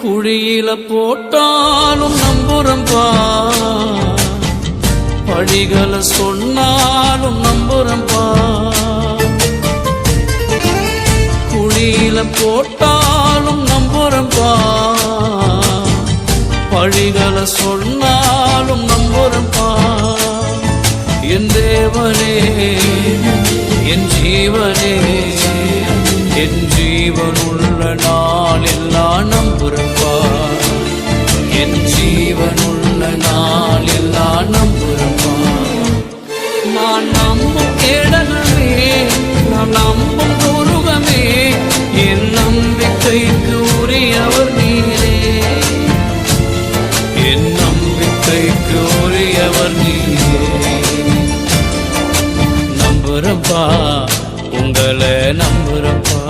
குழியில போட்டாலும் நம்புறம்பா வழிகளை சொன்னாலும் நம்புறம்பா குழியில போட்டாலும் நம்புறம்பா பழிகளை சொன்னாலும் நம்புறம்பா என் தேவனே என் ஜீவனே என் ஜீவனுள்ள நாளில் தேவன் உள்ள நாளில் நான் நம்புகிறப்பா நான் நம்பும் கேடகமே நாம் நம்பும் உருவமே என் நம்பிக்கைக்கு உரியவர் நீரே. என் நம்பிக்கைக்கு உரியவர் உங்களை நம்புகிறப்பா